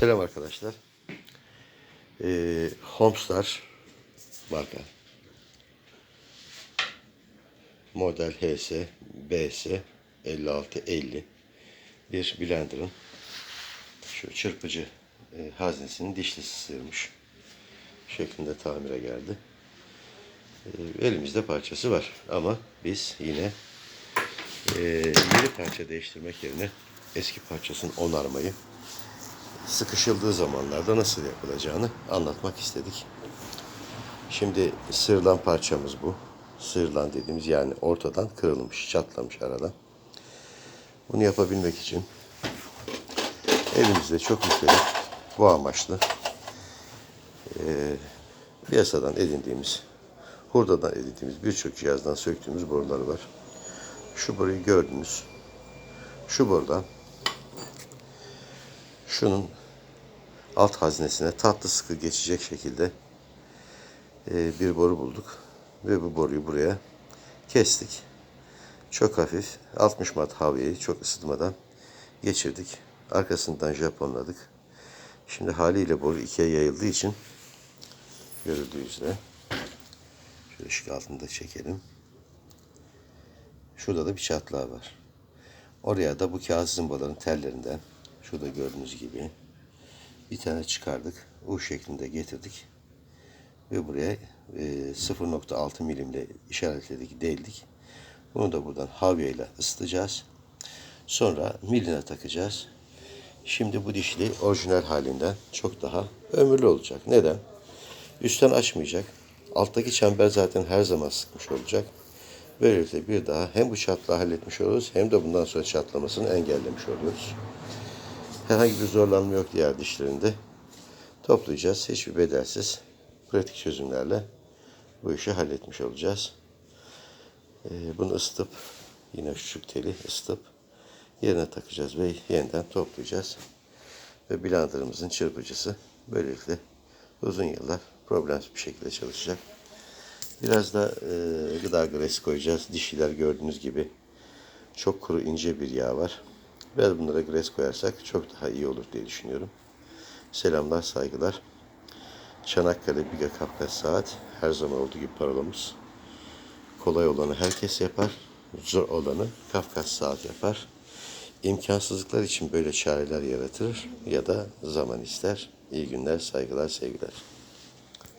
Selam arkadaşlar. Ee, Homestar marka. Model HS BS 5650 bir blenderın şu çırpıcı e, haznesinin dişlisi sıyırmış şeklinde tamire geldi. Ee, elimizde parçası var ama biz yine e, yeni parça değiştirmek yerine eski parçasını onarmayı sıkışıldığı zamanlarda nasıl yapılacağını anlatmak istedik. Şimdi sıyırılan parçamız bu. Sıyırılan dediğimiz yani ortadan kırılmış, çatlamış aradan. Bunu yapabilmek için elimizde çok mükemmel bu amaçlı eee piyasadan edindiğimiz, hurdadan edindiğimiz birçok cihazdan söktüğümüz boruları var. Şu boruyu gördünüz. Şu borudan şunun alt haznesine tatlı sıkı geçecek şekilde e, bir boru bulduk. Ve bu boruyu buraya kestik. Çok hafif 60 watt havyayı çok ısıtmadan geçirdik. Arkasından Japonladık. Şimdi haliyle boru ikiye yayıldığı için görüldüğü üzere şöyle ışık altında çekelim. Şurada da bir çatlağı var. Oraya da bu kağıt zımbaların tellerinden şurada gördüğünüz gibi bir tane çıkardık. U şeklinde getirdik. Ve buraya e, 0.6 milimle işaretledik, deldik. Bunu da buradan havyeyle ısıtacağız. Sonra miline takacağız. Şimdi bu dişli orijinal halinden çok daha ömürlü olacak. Neden? Üstten açmayacak. Alttaki çember zaten her zaman sıkmış olacak. Böylelikle bir daha hem bu çatlağı halletmiş oluruz hem de bundan sonra çatlamasını engellemiş oluyoruz. Herhangi bir zorlanma yok diğer dişlerinde. Toplayacağız. Hiçbir bedelsiz pratik çözümlerle bu işi halletmiş olacağız. Ee, bunu ısıtıp yine şu teli ısıtıp yerine takacağız ve yeniden toplayacağız. Ve blenderımızın çırpıcısı böylelikle uzun yıllar problemsiz bir şekilde çalışacak. Biraz da e, gıda gresi koyacağız. Dişiler gördüğünüz gibi çok kuru ince bir yağ var. Biraz bunlara gres koyarsak çok daha iyi olur diye düşünüyorum. Selamlar, saygılar. Çanakkale Biga Kafkas Saat her zaman olduğu gibi parolamız. Kolay olanı herkes yapar, zor olanı Kafkas Saat yapar. İmkansızlıklar için böyle çareler yaratır ya da zaman ister. İyi günler, saygılar, sevgiler.